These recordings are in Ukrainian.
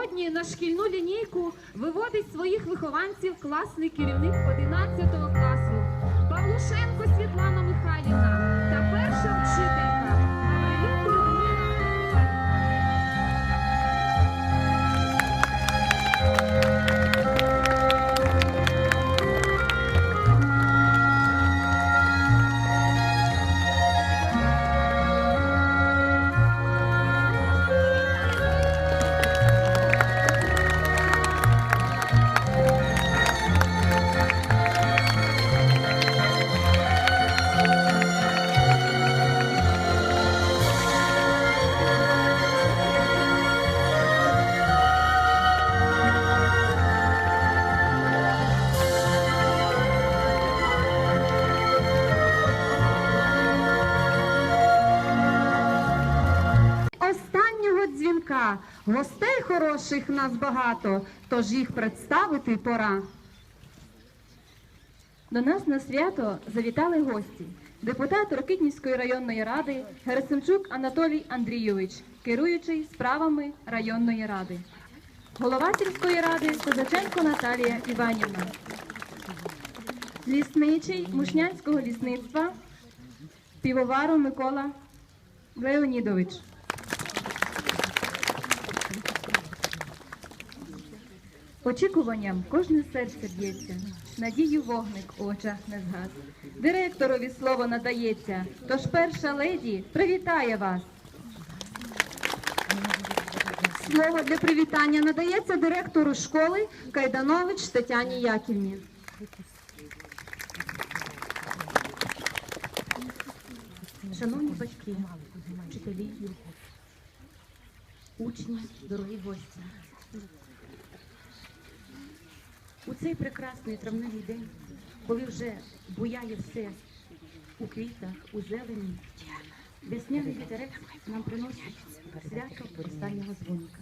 Сьогодні на шкільну лінійку виводить своїх вихованців класний керівник 11 класу. Павлушенко Світлана Гостей хороших нас багато, тож їх представити пора. До нас на свято завітали гості. Депутат Рокитнівської районної ради Герасимчук Анатолій Андрійович, керуючий справами районної ради. Голова сільської ради Козаченко Наталія Іванівна. Лісничий Мушнянського лісництва Півоваров Микола Леонідович. Очікуванням кожне серце б'ється, надію вогник у очах не згас. Директорові слово надається, тож перша леді привітає вас. Слово для привітання надається директору школи Кайданович Тетяні Яківні. Шановні батьки, вчителі, учні, дорогі гості. У цей прекрасний травневий день, коли вже буяє все у квітах, у зелені, весняний вітерець нам приносить свято останнього дзвоника.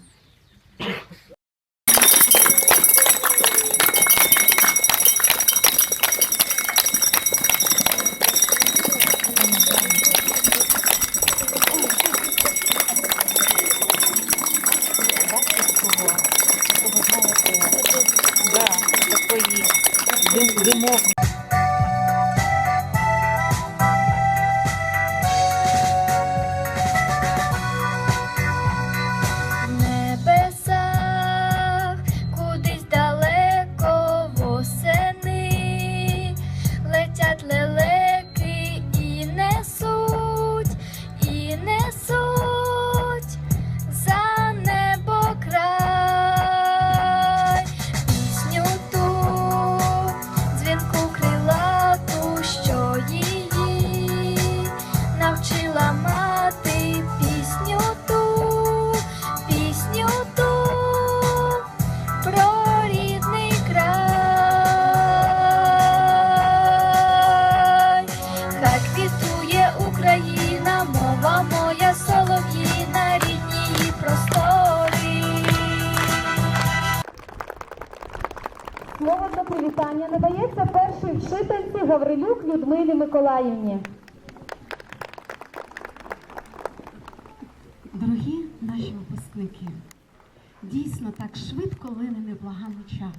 limog Слово для привітання надається першій вчительці Гаврилюк Людмилі Миколаївні. Дорогі наші випускники, дійсно так швидко лине неблаганий час.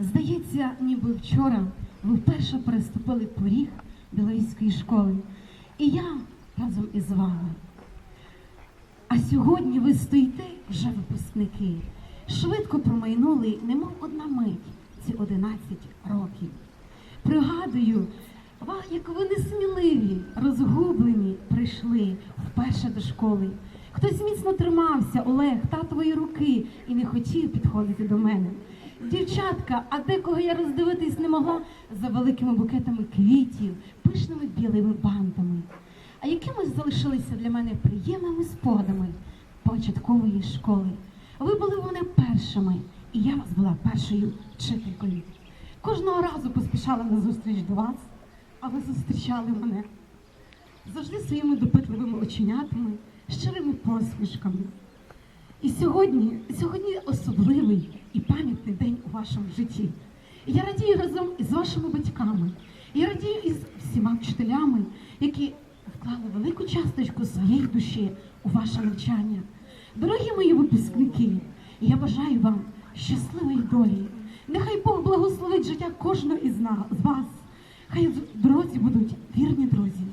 Здається, ніби вчора ви вперше переступили поріг білорізької школи, і я разом із вами. А сьогодні ви стоїте вже випускники. Швидко промайнули, немов одна мить, ці 11 років. Пригадую, ва, як ви несміливі, розгублені прийшли вперше до школи. Хтось міцно тримався, Олег, татової руки, і не хотів підходити до мене. Дівчатка, а декого я роздивитись не могла за великими букетами квітів, пишними білими бантами. А якимось залишилися для мене приємними спогадами початкової школи. Ви були мене першими, і я вас була першою вчителькою. Кожного разу поспішала на зустріч до вас, а ви зустрічали мене завжди своїми допитливими оченятами, щирими посмішками. І сьогодні, сьогодні особливий і пам'ятний день у вашому житті. Я радію разом із вашими батьками. Я радію із всіма вчителями, які вклали велику часточку своєї душі у ваше навчання. Дорогі мої випускники, я бажаю вам щасливої долі. Нехай Бог благословить життя кожного із нас, з вас. Хай дорозі будуть вірні друзі,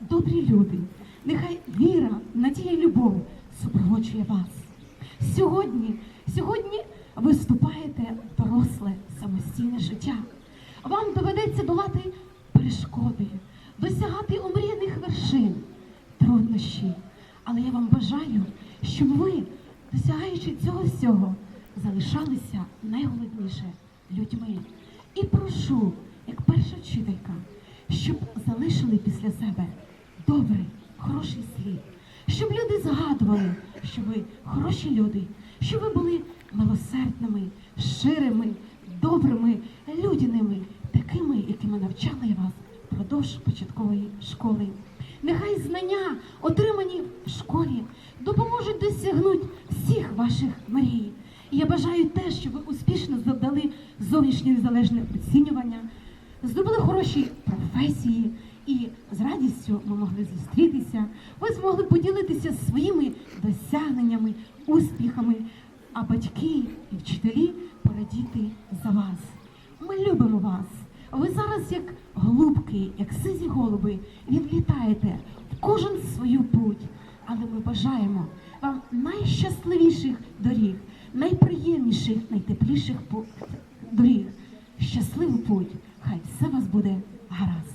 добрі люди. Нехай віра, надія і любов супроводжує вас. Сьогодні, сьогодні ви в доросле самостійне життя. Вам доведеться долати перешкоди, досягати омріяних вершин, труднощі. Але я вам бажаю, щоб ви, досягаючи цього всього, залишалися найголовніше людьми. І прошу, як перша вчителька, щоб залишили після себе добрий, хороший слід, щоб люди згадували, що ви хороші люди, що ви були милосердними, щирими, добрими, людяними, такими, якими навчали вас впродовж початкової школи. Нехай знання, отримані в школі, допоможуть досягнути всіх ваших мрій. І я бажаю те, щоб ви успішно здали зовнішнє незалежне оцінювання, здобули хороші професії і з радістю ми могли зустрітися. Ви змогли поділитися своїми досягненнями, успіхами, а батьки і вчителі порадіти за вас. Ми любимо вас. Ви зараз, як голубки, як сизі голуби, відлітаєте в кожен свою путь. Але ми бажаємо вам найщасливіших доріг, найприємніших, найтепліших доріг. Щасливий путь! Хай все вас буде гаразд.